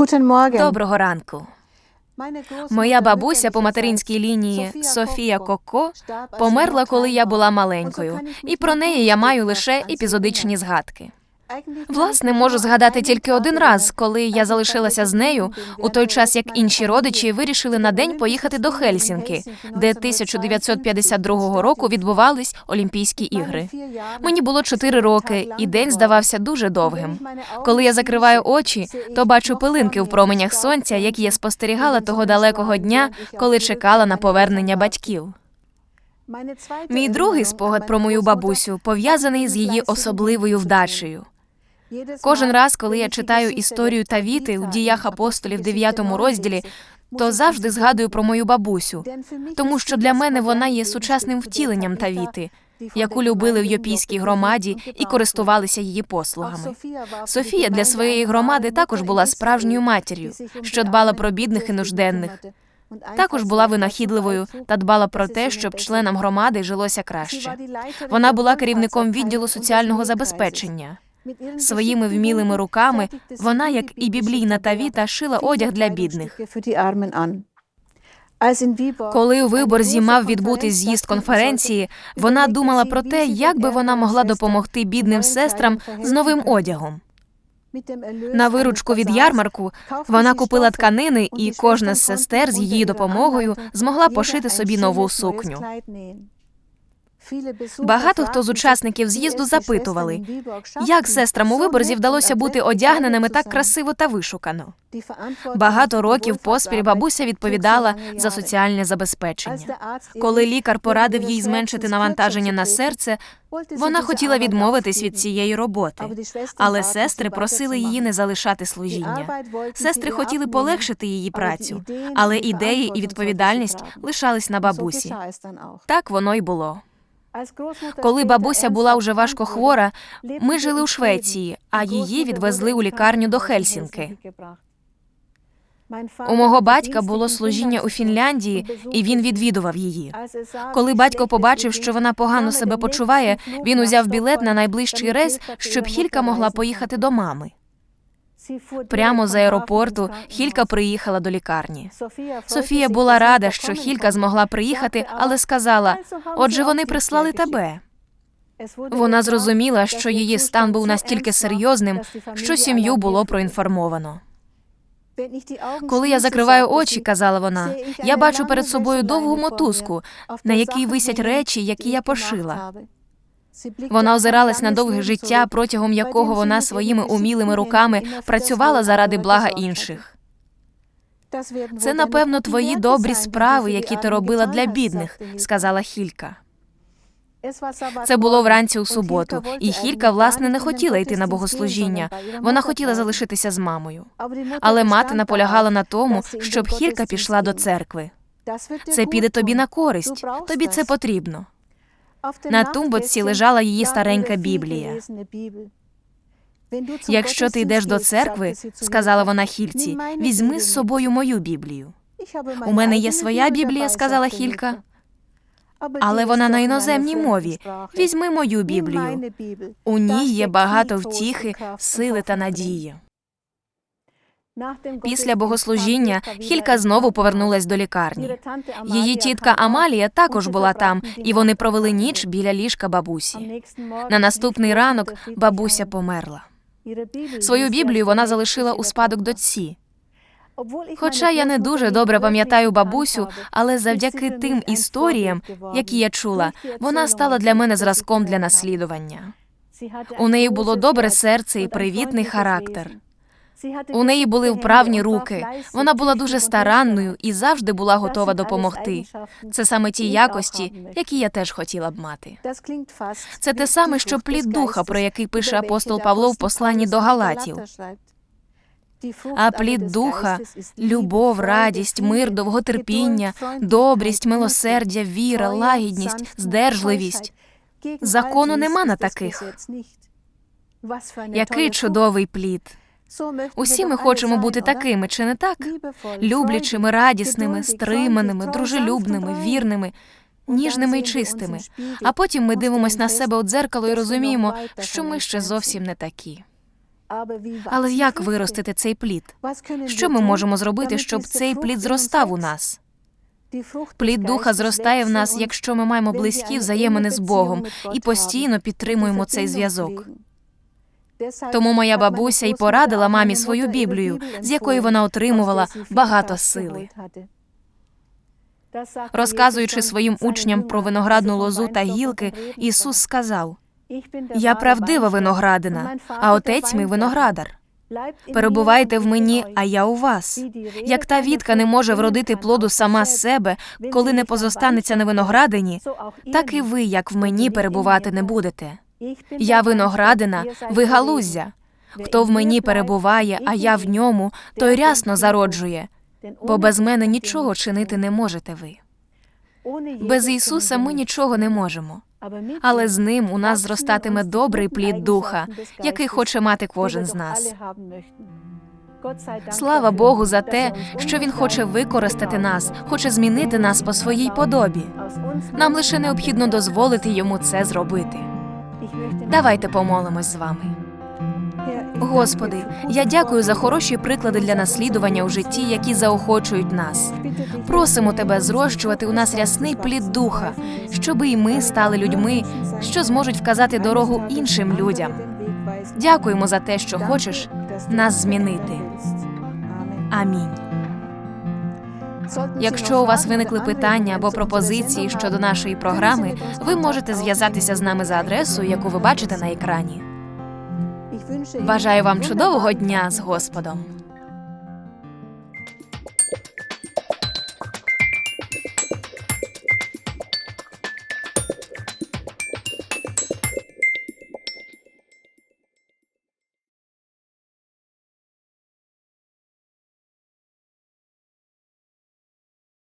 Guten Morgen. Доброго ранку. Моя бабуся по материнській лінії Софія Коко померла, коли я була маленькою, і про неї я маю лише епізодичні згадки. Власне, можу згадати тільки один раз, коли я залишилася з нею у той час, як інші родичі вирішили на день поїхати до Хельсінки, де 1952 року відбувались Олімпійські ігри. Мені було чотири роки, і день здавався дуже довгим. Коли я закриваю очі, то бачу пилинки в променях сонця, які я спостерігала того далекого дня, коли чекала на повернення батьків. Мій другий спогад про мою бабусю пов'язаний з її особливою вдачею. Кожен раз, коли я читаю історію Тавіти у діях апостолів 9 розділі, то завжди згадую про мою бабусю, тому що для мене вона є сучасним втіленням Тавіти, яку любили в Йопійській громаді і користувалися її послугами. Софія для своєї громади також була справжньою матір'ю, що дбала про бідних і нужденних. Також була винахідливою та дбала про те, щоб членам громади жилося краще. Вона була керівником відділу соціального забезпечення. Своїми вмілими руками вона, як і біблійна Тавіта, шила одяг для бідних. Коли у Виборзі мав відбути з'їзд конференції, вона думала про те, як би вона могла допомогти бідним сестрам з новим одягом. На виручку від ярмарку вона купила тканини, і кожна з сестер з її допомогою змогла пошити собі нову сукню. Багато хто з учасників з'їзду запитували, як сестрам у виборзі вдалося бути одягненими так красиво та вишукано. Багато років поспіль бабуся відповідала за соціальне забезпечення. Коли лікар порадив їй зменшити навантаження на серце, вона хотіла відмовитись від цієї роботи, але сестри просили її не залишати служіння. Сестри хотіли полегшити її працю, але ідеї і відповідальність лишались на бабусі. Так воно й було. Коли бабуся була вже важко хвора, ми жили у Швеції, а її відвезли у лікарню до Хельсінки. У мого батька було служіння у Фінляндії, і він відвідував її. Коли батько побачив, що вона погано себе почуває, він узяв білет на найближчий рейс, щоб Хілька могла поїхати до мами. Прямо з аеропорту Хілька приїхала до лікарні. Софія була рада, що Хілька змогла приїхати, але сказала: отже, вони прислали тебе. Вона зрозуміла, що її стан був настільки серйозним, що сім'ю було проінформовано. Коли я закриваю очі, казала вона, я бачу перед собою довгу мотузку, на якій висять речі, які я пошила. Вона озиралась на довге життя, протягом якого вона своїми умілими руками працювала заради блага інших. Це, напевно, твої добрі справи, які ти робила для бідних, сказала Хілька. Це було вранці у суботу, і Хілька, власне, не хотіла йти на богослужіння. Вона хотіла залишитися з мамою. Але мати наполягала на тому, щоб Хілька пішла до церкви. Це піде тобі на користь, тобі це потрібно. На тумбочці лежала її старенька Біблія. Якщо ти йдеш до церкви, сказала вона Хільці, візьми з собою мою Біблію. У мене є своя Біблія, сказала Хілька, але вона на іноземній мові. Візьми мою Біблію. У ній є багато втіхи, сили та надії. Після богослужіння Хілька знову повернулась до лікарні. Її тітка Амалія також була там, і вони провели ніч біля ліжка бабусі. На наступний ранок бабуся померла. Свою Біблію вона залишила у спадок дочці. Хоча я не дуже добре пам'ятаю бабусю, але завдяки тим історіям, які я чула, вона стала для мене зразком для наслідування. У неї було добре серце і привітний характер. У неї були вправні руки. Вона була дуже старанною і завжди була готова допомогти. Це саме ті якості, які я теж хотіла б мати. Це те саме, що плід духа, про який пише апостол Павло в посланні до Галатів. А плід духа любов, радість, мир, довготерпіння, добрість, милосердя, віра, лагідність, здержливість. Закону нема на таких. Який чудовий плід. Усі ми хочемо бути такими, чи не так? Люблячими, радісними, стриманими, дружелюбними, вірними, ніжними й чистими. А потім ми дивимося на себе у дзеркало і розуміємо, що ми ще зовсім не такі. Але як виростити цей плід? Що ми можемо зробити, щоб цей плід зростав у нас? Плід духа зростає в нас, якщо ми маємо близькі взаємини з Богом і постійно підтримуємо цей зв'язок. Тому моя бабуся й порадила мамі свою Біблію, з якої вона отримувала багато сили. Розказуючи своїм учням про виноградну лозу та гілки, Ісус сказав: Я правдива виноградина, а отець мій виноградар. Перебувайте в мені, а я у вас. Як та вітка не може вродити плоду сама з себе, коли не позостанеться на виноградині, так і ви, як в мені, перебувати не будете. Я виноградина, ви галуздя. Хто в мені перебуває, а я в ньому, той рясно зароджує, бо без мене нічого чинити не можете ви. Без Ісуса ми нічого не можемо. Але з ним у нас зростатиме добрий плід духа, який хоче мати кожен з нас. Слава Богу за те, що Він хоче використати нас, хоче змінити нас по своїй подобі. Нам лише необхідно дозволити йому це зробити. Давайте помолимось з вами. Господи, я дякую за хороші приклади для наслідування у житті, які заохочують нас. Просимо тебе зрощувати у нас рясний плід духа, щоби і ми стали людьми, що зможуть вказати дорогу іншим людям. Дякуємо за те, що хочеш нас змінити. Амінь. Якщо у вас виникли питання або пропозиції щодо нашої програми, ви можете зв'язатися з нами за адресою, яку ви бачите на екрані. Бажаю вам чудового дня з Господом.